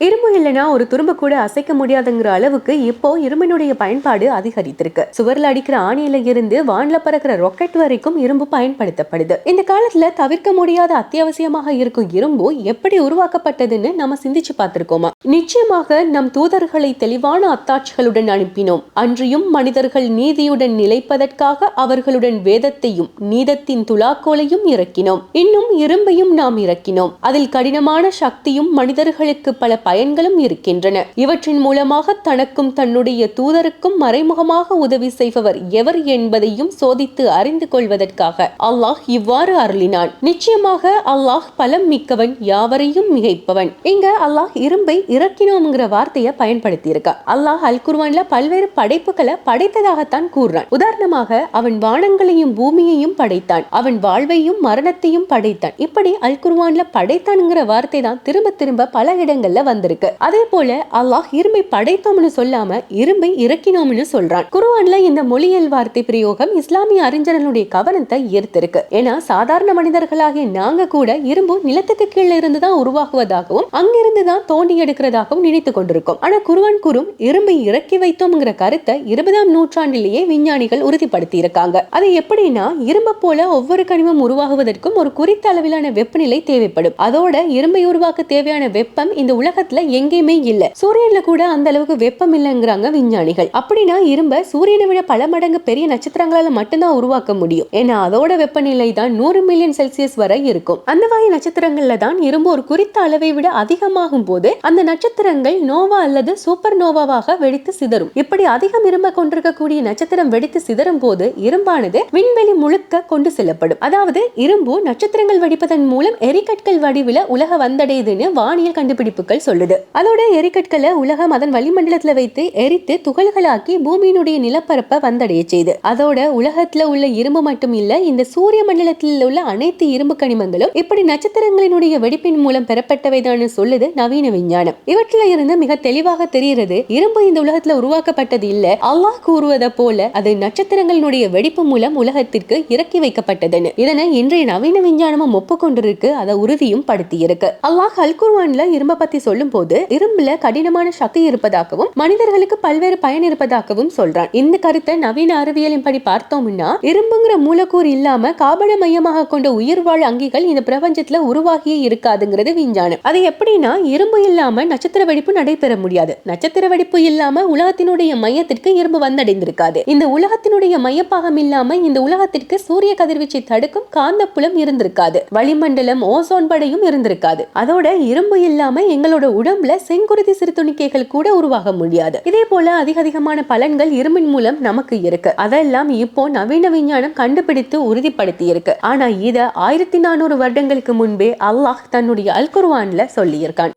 இரும்பு இல்லைனா ஒரு துரும்ப கூட அசைக்க முடியாதுங்கிற அளவுக்கு இப்போ இரும்பினுடைய பயன்பாடு அதிகரித்திருக்கு. சுவர்ல அடிக்கிற ஆணியில இருந்து வான்ல பறக்கிற ராக்கெட் வரைக்கும் இரும்பு பயன்படுத்தப்படுது. இந்த காலத்துல தவிர்க்க முடியாத அத்தியாவசியமாக இருக்கும் இரும்பு எப்படி உருவாக்கப்பட்டதுன்னு நம்ம சிந்திச்சு பார்த்திருக்கோமா? நிச்சயமாக நம் தூதர்களை தெளிவான அத்தாட்சிகளுடன் அனுப்பினோம். அன்றியும் மனிதர்கள் நீதியுடன் நிலைப்பதற்காக அவர்களுடன் வேதத்தையும் நீதத்தின் துலாக்கோலையும் இறக்கினோம். இன்னும் இரும்பையும் நாம் இறக்கினோம். அதில் கடினமான சக்தியும் மனிதர்களுக்கு பல பயன்களும் இருக்கின்றன. இவற்றின் மூலமாக தனக்கும் தன்னுடைய தூதருக்கும் மறைமுகமாக உதவி செய்பவர் எவர் என்பதையும் சோதித்து அறிந்து கொள்வதற்காக அல்லாஹ் இவ்வாறு அருளினான். நிச்சயமாக அல்லாஹ் பலம் மிக்கவன் யாவரையும் மிகைப்பவன். இங்க அல்லாஹ் இரும்பை இறக்கினோம்ங்கிற வார்த்தையை பயன்படுத்தி இருக்கா அல்லாஹ் அல் குர்வான்ல பல்வேறு படைப்புகளை படைத்ததாகத்தான் கூறுறான். உதாரணமாக அவன் வானங்களையும் பூமியையும் படைத்தான். அவன் வாழ்வையும் மரணத்தையும் படைத்தான். இப்படி அல் குர்வான்ல படைத்தான்ங்கிற வார்த்தை தான் திரும்ப திரும்ப பல இடங்கள்ல வந்திருக்கு. அதே போல அல்லாஹ் இரும்பை படைத்தோம்னு சொல்லாம இரும்பை இறக்கினோம்னு சொல்றான். குருவான்ல இந்த மொழியல் வார்த்தை பிரயோகம் இஸ்லாமிய அறிஞர்களுடைய கவனத்தை ஈர்த்திருக்கு. ஏன்னா சாதாரண மனிதர்களாகிய நாங்க கூட இரும்பு நிலத்துக்கு கீழே இருந்து தான் உருவாகுவதாகவும் அங்கிருந்து தான் தோண்டி எடுக்கிறதாகவும் நினைத்து கொண்டிருக்கோம். ஆனா குருவான் கூறும் இரும்பை இறக்கி வைத்தோம்ங்கிற கருத்தை இருபதாம் நூற்றாண்டிலேயே விஞ்ஞானிகள் உறுதிப்படுத்தி இருக்காங்க அது எப்படின்னா இரும்பு போல ஒவ்வொரு கனிமம் உருவாகுவதற்கும் ஒரு குறித்த அளவிலான வெப்பநிலை தேவைப்படும். அதோட இரும்பை உருவாக்க தேவையான வெப்பம் இந்த உலகத்துல எங்கேயுமே இல்ல. சூரியன்ல கூட அந்த அளவுக்கு வெப்பம் இல்லைங்கிறாங்க விஞ்ஞானிகள். அப்படின்னா இரும்ப சூரியனை விட பல மடங்கு பெரிய நட்சத்திரங்களால மட்டும்தான் உருவாக்க முடியும். ஏன்னா அதோட வெப்பநிலை தான் நூறு மில்லியன் செல்சியஸ் வரை இருக்கும். அந்த வகை நட்சத்திரங்கள்ல தான் இரும்பு ஒரு குறித்த அளவை விட அதிகமாகும் போது அந்த நட்சத்திரங்கள் நோவா அல்லது சூப்பர் நோவாவாக வெடித்து சிதறும். இப்படி அதிகம் இரும்ப கொண்டிருக்கக்கூடிய நட்சத்திரம் வெடித்து சிதறும் போது இரும்பானது விண்வெளி முழுக்க கொண்டு செல்லப்படும். அதாவது இரும்பு நட்சத்திரங்கள் வெடிப்பதன் மூலம் எரிக்கற்கள் வடிவில உலக வந்தடையுதுன்னு வானியல் கண்டுபிடிப்புகள் சொல்லுது. அதோட எரிக்கற்களை உலகம் அதன் வளிமண்டலத்துல வைத்து எரித்து துகள்களாக்கி பூமியினுடைய நிலப்பரப்பை வந்தடைய செய்து. அதோட உலகத்துல உள்ள இரும்பு மட்டும் இல்ல இந்த சூரிய மண்டலத்தில் உள்ள அனைத்து இரும்பு கனிமங்களும் இப்படி நட்சத்திரங்களினுடைய வெடிப்பின் மூலம் பெறப்பட்டவைதான் சொல்லுது நவீன விஞ்ஞானம். இவற்றில இருந்து மிக தெளிவாக தெரிகிறது இரும்பு இந்த உலகத்துல உருவாக்கப்பட்டது இல்ல அல்லாஹ் கூறுவதை போல அது நட்சத்திரங்களினுடைய வெடிப்பு மூலம் உலகத்திற்கு இறக்கி வைக்கப்பட்டதுன்னு. இதனை இன்றைய நவீன விஞ்ஞானமும் ஒப்புக்கொண்டிருக்கு அதை உறுதியும் படுத்தியிருக்கு. அல்லாஹ் அல்குர்வான்ல இரும்ப பத்தி சொல்லும் போது இரும்புல கடினமான சக்தி இருப்பதாகவும் மனிதர்களுக்கு பல்வேறு பயன் இருப்பதாகவும் சொல்றான். இந்த கருத்தை நவீன அறிவியலின் படி பார்த்தோம்னா இரும்புங்கிற மூலக்கூறு இல்லாம காபன மையமாக கொண்ட உயிர்வாழ் அங்கிகள் இந்த பிரபஞ்சத்துல உருவாகியே இருக்காதுங்கிறது விஞ்ஞானம். அது எப்படின்னா இரும்பு இல்லாம நட்சத்திர வெடிப்பு நடைபெற முடியாது. நட்சத்திர வெடிப்பு இல்லாம உலகத்தினுடைய மையத்திற்கு இரும்பு வந்தடைந்திருக்காது. இந்த உலகத்தினுடைய மையப்பாகம் இல்லாம இந்த உலகத்திற்கு சூரிய கதிர்வீச்சை தடுக்கும் காந்தப்புலம் இருந்திருக்காது. வளிமண்டலம் ஓசோன் படையும் இருந்திருக்காது. அதோட இரும்பு இல்லாம எங்களோட உடம்புல செங்குருதி சிறுதுணிக்கைகள் கூட உருவாக முடியாது. இதே போல அதிக அதிகமான பலன்கள் இரும்பின் மூலம் நமக்கு இருக்கு. அதெல்லாம் இப்போ நவீன விஞ்ஞானம் கண்டுபிடித்து உறுதிப்படுத்தி இருக்கு. ஆனா இத ஆயிரத்தி நானூறு வருடங்களுக்கு முன்பே அல்லாஹ் தன்னுடைய அல்குர்வான்ல சொல்லியிருக்கான்.